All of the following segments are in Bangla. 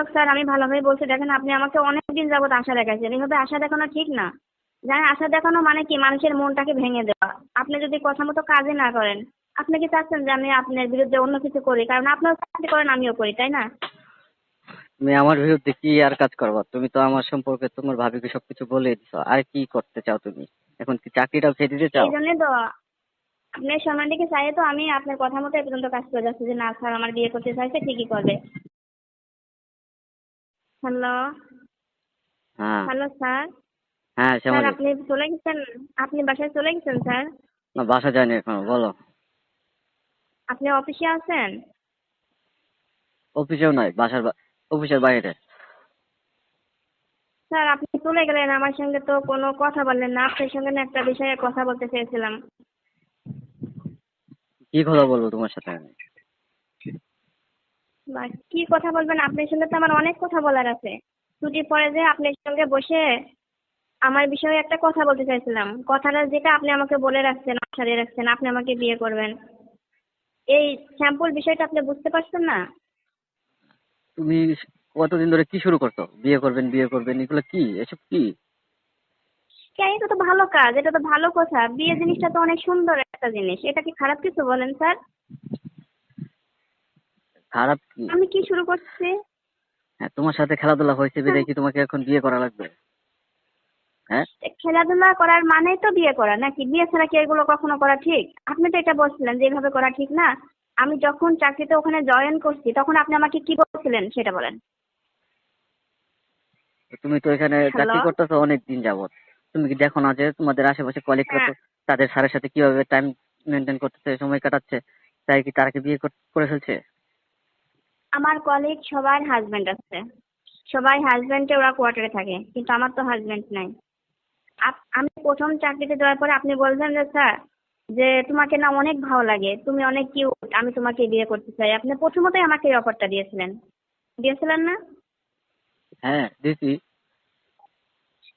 হোক স্যার আমি ভালোভাবে বলছি। দেখেন আপনি আমাকে অনেকদিন যাবত আশা দেখাইছেন। এইভাবে আশা দেখানো ঠিক না। জানেন আশা দেখানো মানে কি? মানুষের মনটাকে ভেঙে দেওয়া। আপনি যদি কথা মতো কাজে না করেন আপনি কি চাচ্ছেন যে আমি আপনার বিরুদ্ধে অন্য কিছু করি? কারণ আপনিও চাকরি করেন আমিও করি তাই না? তুমি আমার বিরুদ্ধে কি আর কাজ করবা? তুমি তো আমার সম্পর্কে তোমার ভাবিকে সবকিছু বলে দিছো। আর কি করতে চাও তুমি? এখন কি চাকরিটাও ছেড়ে দিতে চাও? এই তো আপনার সম্মানটিকে চাইয়ে তো আমি আপনার কথা মতো এ পর্যন্ত কাজ করে যাচ্ছি যে না স্যার আমার বিয়ে করতে চাইছে ঠিকই করবে। হ্যালো। হ্যাঁ। Hello sir. হ্যাঁ স্যার আপনি চলে গেছেন? আপনি বাসায় চলে গেছেন স্যার? না বাসা যায়নি এখনও বলো। আপনি অফিসে আছেন? অফিসেও নয় বাসার অফিসের বাইরে। স্যার আপনি চলে গেলেন আমার সঙ্গে তো কোনো কথা বললেন না আপনার সঙ্গে না একটা বিষয়ে কথা বলতে চেয়েছিলাম। কি কথা বলব তোমার সাথে আমি? বা কি কথা বলবেন? আপনার সঙ্গে তো আমার অনেক কথা বলার আছে। ছুটির পরে যে আপনার সঙ্গে বসে আমার বিষয়ে একটা কথা বলতে চাইছিলাম। কথাটা যেটা আপনি আমাকে বলে রাখছেন আশা দিয়ে রাখছেন আপনি আমাকে বিয়ে করবেন। এই স্যাম্পল বিষয়টা আপনি বুঝতে পারছেন না? তুমি কতদিন ধরে কি শুরু করছ? বিয়ে করবেন বিয়ে করবেন এগুলো কি? এসব কি? কেন এটা তো ভালো কাজ এটা তো ভালো কথা। বিয়ে জিনিসটা তো অনেক সুন্দর একটা জিনিস। এটা কি খারাপ কিছু বলেন স্যার? খারাপ কি? আমি কি শুরু করছি? হ্যাঁ তোমার সাথে খেলাধুলা হয়েছে বিধায় কি তোমাকে এখন বিয়ে করা লাগবে? হ্যাঁ? খেলাধুলা করার মানেই তো বিয়ে করা নাকি? বিয়ে ছাড়া কি এগুলো কখনো করা ঠিক? আপনি তো এটা বলছিলেন যে এভাবে করা ঠিক না। আমি যখন চাকরিতে ওখানে জয়েন করছি তখন আপনি আমাকে কি বলছিলেন সেটা বলেন। তুমি তো এখানে? চাকরি করতেছো অনেক দিন যাবত তুমি কি দেখো না যে তোমাদের আশেপাশে কলিগরা তো হ্যাঁ। তাদের স্যারের সাথে কীভাবে টাইম মেনটেন করতেছে সময় কাটাচ্ছে? তাই কি তারা কি বিয়ে করে ফেলছে? আমার কলিগ সবার হাজবেন্ড আছে। সবাই হাজবেন্ডে ওরা কোয়ার্টারে থাকে কিন্তু আমার তো হাজবেন্ড নাই। আমি প্রথম চাকরিতে যাওয়ার পরে আপনি বলছেন যে স্যার যে তোমাকে না অনেক ভালো লাগে তুমি অনেক কিউট আমি তোমাকে বিয়ে করতে চাই। আপনি প্রথমতই আমাকে এই অফারটা দিয়েছিলেন। দিয়েছিলেন না? হ্যাঁ দিছি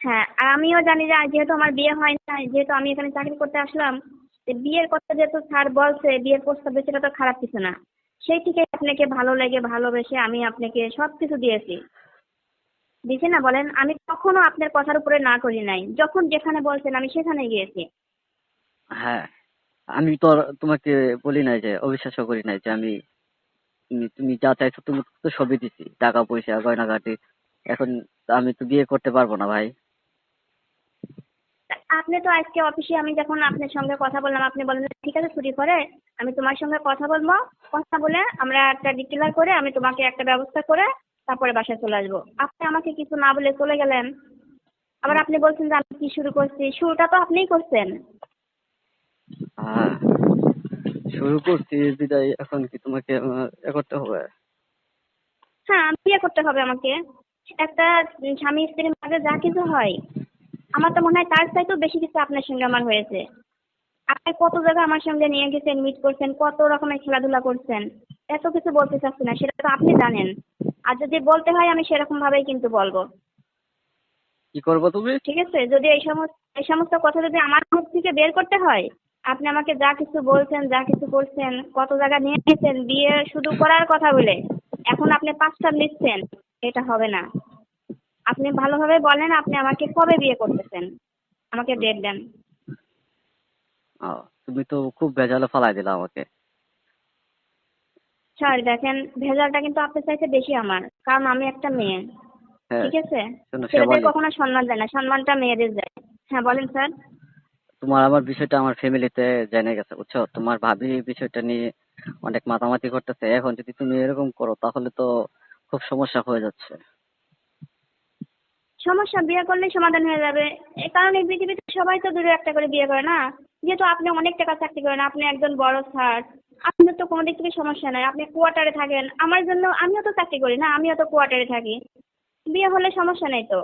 হ্যাঁ আর আমিও জানি যে যেহেতু আমার বিয়ে হয় না যেহেতু আমি এখানে চাকরি করতে আসলাম যে বিয়ের কথা যেহেতু স্যার বলছে বিয়ের প্রস্তাব এটা তো খারাপ কিছু না। সেই থেকে আপনাকে ভালো লেগে, ভালোবেসে আমি আপনাকে সব কিছু দিয়েছি। দিয়েছি না বলেন? আমি কখনো আপনার কথার উপরে না করি নাই। যখন যেখানে বলছেন আমি সেখানে গিয়েছি। হ্যাঁ আমি তো তোমাকে বলি নাই যে, অবিশ্বাসও করি নাই যে আমি, তুমি যা চাইছো তুমি তো সবই দিছি। টাকা পয়সা গয়না গয়নাগাটি, এখন আমি তো বিয়ে করতে পারব না ভাই। আপনি তো আজকে অফিসে আমি যখন আপনার সঙ্গে কথা বললাম আপনি বললেন ঠিক আছে ছুটি করে আমি তোমার সঙ্গে কথা বলব। কথা বলে আমরা একটা ডিক্লেয়ার করে আমি তোমাকে একটা ব্যবস্থা করে তারপরে বাসায় চলে আসব। আপনি আমাকে কিছু না বলে চলে গেলেন। আবার আপনি বলছেন যে আমি কি শুরু করছি? শুরুটা তো আপনিই করছেন। হ্যাঁ শুরু করছি বিদায়। এখন কি তোমাকে এ করতে হবে? হ্যাঁ বিয়ে করতে হবে আমাকে। একটা স্বামী স্ত্রীর মাঝে যা কিছু হয় আমার তো মনে হয় তার চাইতেও বেশি কিছু আপনার সঙ্গে আমার হয়েছে। আপনি কত জায়গায় আমার সঙ্গে নিয়ে গেছেন মিট করছেন কত রকমের খেলাধুলা করছেন এত কিছু বলতে চাচ্ছি না সেটা তো আপনি জানেন। আর যদি বলতে হয় আমি সেরকম ভাবেই কিন্তু বলব। কি করব তুমি? ঠিক আছে যদি এই সমস্ত এই সমস্ত কথা যদি আমার মুখ থেকে বের করতে হয় আপনি আমাকে যা কিছু বলছেন যা কিছু করছেন কত জায়গা নিয়ে গেছেন বিয়ে শুধু করার কথা বলে এখন আপনি পাঁচটা নিচ্ছেন এটা হবে না। আপনি ভালোভাবে বলেন আপনি আমাকে কবে বিয়ে করতেছেন? আমাকে ডেট দেন। ও, তুমি তো খুব ভেজালে ফালাই দিলা আমাকে। স্যার দেখেন ভেজালটা কিন্তু আপনার চাইতে বেশি আমার কারণ আমি একটা মেয়ে। হ্যাঁ ঠিক আছে? শোনো ছেলেদের কখনো সম্মান দেয় না সম্মানটা মেয়েদের যায় হ্যাঁ বলেন স্যার। তোমার আমার বিষয়টা আমার ফ্যামিলিতে জেনে গেছে বুঝছ? তোমার ভাবি এই বিষয়টা নিয়ে অনেক মাতামাতি করতেছে। এখন যদি তুমি এরকম করো তাহলে তো খুব সমস্যা হয়ে যাচ্ছে। সমস্যা বিয়ে করলেই সমাধান হয়ে যাবে। এই কারণে পৃথিবীতে সবাই তো দূরে একটা করে বিয়ে করে না। যেহেতু আপনি অনেক টাকা চাকরি করেন আপনি একজন বড় স্যার আপনার তো কোনো দিক থেকে সমস্যা নাই। আপনি কোয়ার্টারে থাকেন। আমার জন্য আমিও তো চাকরি করি না আমিও তো কোয়ার্টারে থাকি। বিয়ে হলে সমস্যা নেই তো।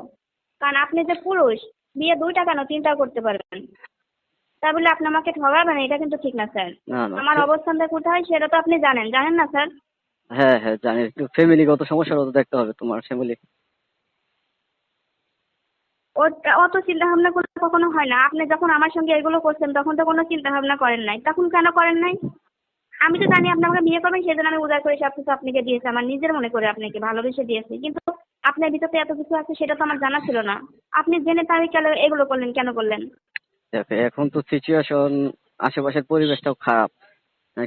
কারণ আপনি যে পুরুষ বিয়ে দুইটা কেন তিনটাও করতে পারবেন। তা বলে আপনি আমাকে ঠগাবেন? এটা কিন্তু ঠিক না স্যার। আমার অবস্থানটা কোথায় সেটা তো আপনি জানেন। জানেন না স্যার? হ্যাঁ হ্যাঁ জানি। একটু ফ্যামিলিগত সমস্যাটা তো দেখতে হবে তোমার ফ্যামিলি ওটা, অত চিন্তা ভাবনা করলে কখনো হয় না। আপনি যখন আমার সঙ্গে এগুলো করছেন, তখন তো কোনো চিন্তা ভাবনা করেন নাই। তখন কেন করেন নাই? আমি তো জানি আপনি আমাকে বিয়ে করবেন সেই জন্য আমি উদার করে সব কিছু আপনাকে দিয়েছি। আমার নিজের মনে করে আপনাকে ভালোবেসে দিয়েছি। কিন্তু আপনার ভিতরে এত কিছু আছে, সেটা তো আমার জানা ছিল না। আপনি জেনে তাহলে কেন এগুলো করলেন, কেন করলেন? এখন তো সিচুয়েশন আশেপাশের পরিবেশটাও খারাপ।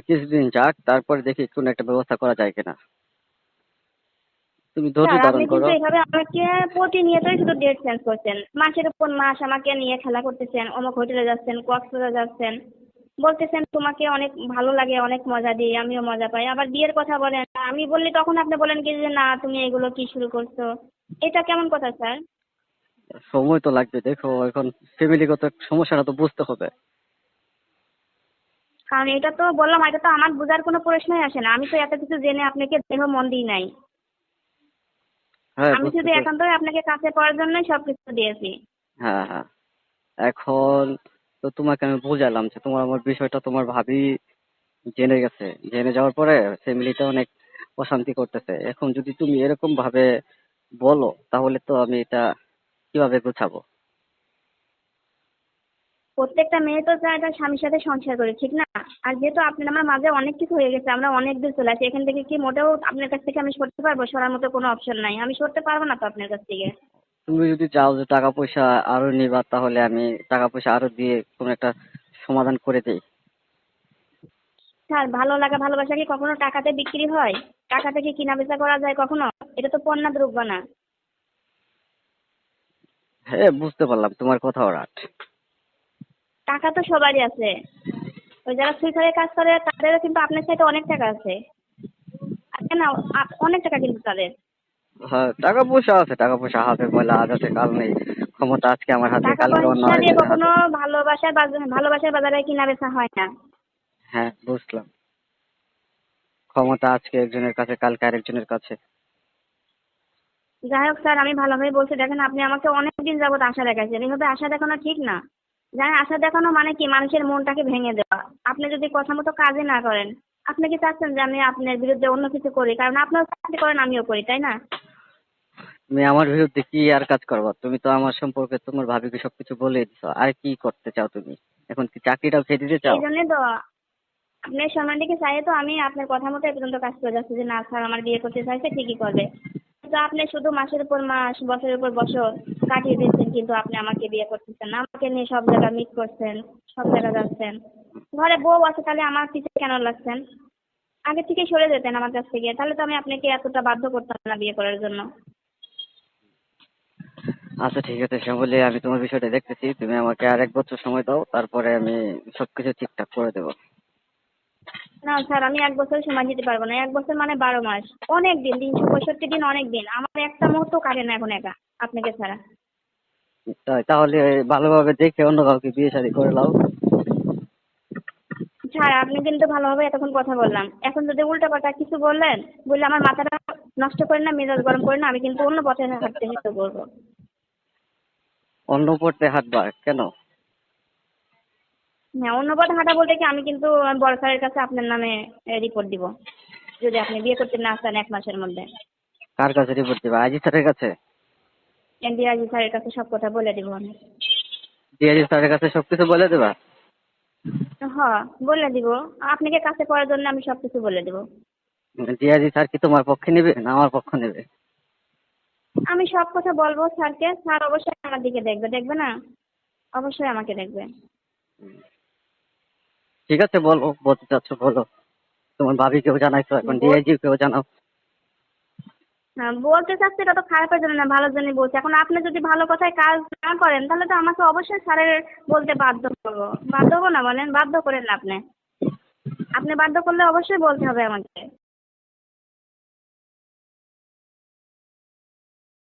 কিছুদিন যাক, তারপরে দেখি কোনো একটা ব্যবস্থা করা যায় কিনা। তুমি ধৈর্য ধারণ করো। এইভাবে আমাকে প্রতিনিয়তই শুধু ডেট চেঞ্জ করছেন। মাসের উপর মাস আমাকে নিয়ে খেলা করতেছেন অমুক হোটেলে যাচ্ছেন কক্সবাজার যাচ্ছেন। বলতেছেন তোমাকে অনেক ভালো লাগে অনেক মজা দিই আমিও মজা পাই। আবার বিয়ের কথা বলেন আমি বললি তখন আপনি বলেন কি যে না তুমি এগুলো কি শুরু করছ? এটা কেমন কথা স্যার? সময় তো লাগবে দেখো এখন ফ্যামিলিগত সমস্যাটা তো বুঝতে হবে। কারণ এটা তো বললাম এটা তো আমার বোঝার কোনো প্রশ্নই আসে না। আমি তো এত কিছু জেনে আপনাকে দেহ মন দিই নাই। আমি বুঝতে শুধু এখন একান্তই আপনাকে কাছে পাওয়ার জন্য সবকিছু দিয়েছি। হ্যাঁ হ্যাঁ। এখন তো তোমাকে আমি বুঝালাম যে তোমার আমার বিষয়টা তোমার ভাবি জেনে গেছে। জেনে যাওয়ার পরে ফ্যামিলিটা অনেক অশান্তি করতেছে। এখন যদি তুমি এরকম ভাবে বলো তাহলে তো আমি এটা কীভাবে গোছাবো প্রত্যেকটা মেয়ে তো চায় তার স্বামীর সাথে সংসার করে ঠিক না? আর যেহেতু আপনার আমার মাঝে অনেক কিছু হয়ে গেছে আমরা অনেক দূর চলে আসি এখান থেকে কি মোটেও আপনার কাছ থেকে আমি সরতে পারব? সরার মতো কোনো অপশন নাই। আমি সরতে পারব না তো আপনার কাছ থেকে। তুমি যদি চাও যে টাকা পয়সা আরও নিবা তাহলে আমি টাকা পয়সা আরও দিয়ে কোনো একটা সমাধান করে দেই। স্যার ভালো লাগা ভালোবাসা কি কখনো টাকাতে বিক্রি হয়? টাকাতে কি কিনা বেচা করা যায় কখনো? এটা তো পণ্য দ্রব্য না। হ্যাঁ বুঝতে পারলাম তোমার কথা রাট টাকা তো সবারই আছে। ওই যারা সুইপারে কাজ করে তাদেরও কিন্তু আপনার সাথে অনেক টাকা আছে। আছে না অনেক টাকা কিন্তু তাদের। হ্যাঁ টাকা পয়সা আছে টাকা পয়সা হাতে পয়লা আজ আছে কাল নেই। ক্ষমতা আজকে আমার হাতে অন্য কখনো ভালোবাসার বাজার ভালোবাসার বাজারে কিনা বেচা হয় না। হ্যাঁ বুঝলাম। ক্ষমতা আজকে একজনের কাছে কালকে আরেকজনের কাছে। যাই হোক স্যার আমি ভালোভাবে বলছি। দেখেন আপনি আমাকে অনেক দিন যাবত আশা দেখাচ্ছেন এইভাবে আশা দেখানো ঠিক না। জানেন আশা দেখানো মানে কি? মানুষের মনটাকে ভেঙে দেওয়া। আপনি যদি কথা মতো কাজই না করেন আপনি কি চাচ্ছেন যে আমি আপনার বিরুদ্ধে অন্য কিছু করি? কারণ আপনার চাকরি করেন আমিও করি তাই না? তুমি আমার বিরুদ্ধে কি আর কাজ করবা? তুমি তো আমার সম্পর্কে তোমার ভাবিকে সবকিছু বলে দিছো? আর কি করতে চাও তুমি? এখন কি চাকরিটাও খেয়ে দিতে চাও? এই তো আপনার সম্মানটিকে চাইয়ে তো আমি আপনার কথা মতো এ পর্যন্ত কাজ করে যাচ্ছি যে না স্যার আমার বিয়ে করতে চাইছে ঠিকই করবে। কিন্তু আপনি শুধু মাসের উপর মাস, বছরের উপর বছর কাটিয়ে দিচ্ছেন, কিন্তু আপনি আমাকে বিয়ে করতেছেন না। আমাকে নিয়ে সব জায়গা মিট করছেন, সব জায়গা যাচ্ছেন। ঘরে বউ আছে, তাহলে আমার পিছিয়ে কেন লাগছেন? আগে থেকে সরে যেতেন আমার কাছ থেকে। তাহলে তো আমি আপনাকে এতটা বাধ্য করতাম না বিয়ে করার জন্য। আচ্ছা ঠিক আছে, শ্যামলি, আমি তোমার বিষয়টা দেখতেছি। তুমি আমাকে আর এক বছর সময় দাও, তারপরে আমি সবকিছু ঠিকঠাক করে দেবো। না স্যার আমি এক বছর সময় দিতে পারব না। এক বছর মানে বারো মাস। অনেক দিন তিনশো পঁয়ষট্টি দিন অনেক দিন। আমার একটা মুহূর্ত কাটে না এখন একা আপনাকে ছাড়া। তাই তাহলে ভালোভাবে দেখে অন্য কাউকে বিয়ে শাদী করে নাও স্যার আপনি কিন্তু ভালোভাবে এতক্ষণ কথা বললাম। এখন যদি উল্টো পাল্টা কিছু বললেন বললে আমার মাথাটা নষ্ট করেন না মেজাজ গরম করেন না আমি কিন্তু অন্য পথে হাঁটতে শুরু করব অন্য পড়তে হাঁটবা কেন? হ্যাঁ অন্য পথে হাঁটা বলতে কি আমি কিন্তু বড় স্যারের কাছে আপনার নামে রিপোর্ট দিব। যদি আপনি বিয়ে করতে না চান এক মাসের মধ্যে। কার কাছে রিপোর্ট দিবা? আজি স্যারের কাছে? এনডিআরজি স্যারের কাছে সব কথা বলে দিব আমি। ডিআইজি স্যারের কাছে সবকিছু বলে দেবা? হ্যাঁ বলে দিব। আপনাকে কাছে করার জন্য আমি সব কিছু বলে দিব। ডিআইজি স্যার কি তোমার পক্ষে নেবে না আমার পক্ষ নেবে? আমি সব কথা বলব স্যারকে। স্যার অবশ্যই আমার দিকে দেখবে। দেখবে না? অবশ্যই আমাকে দেখবে। ঠিক আছে বলো বলতে চাচ্ছ বলো। তোমার ভাবিকেও জানাইছো এখন ডিআইজি কেও জানাও। হ্যাঁ বলতে চাচ্ছি এটা তো খারাপের জন্য না ভালোর জন্যই বলছি। এখন আপনি যদি ভালো কথায় কাজ না করেন তাহলে তো আমাকে অবশ্যই স্যারের বলতে বাধ্য করব। বাধ্য হব না বলেন বাধ্য করেন না আপনি। আপনি বাধ্য করলে অবশ্যই বলতে হবে আমাকে।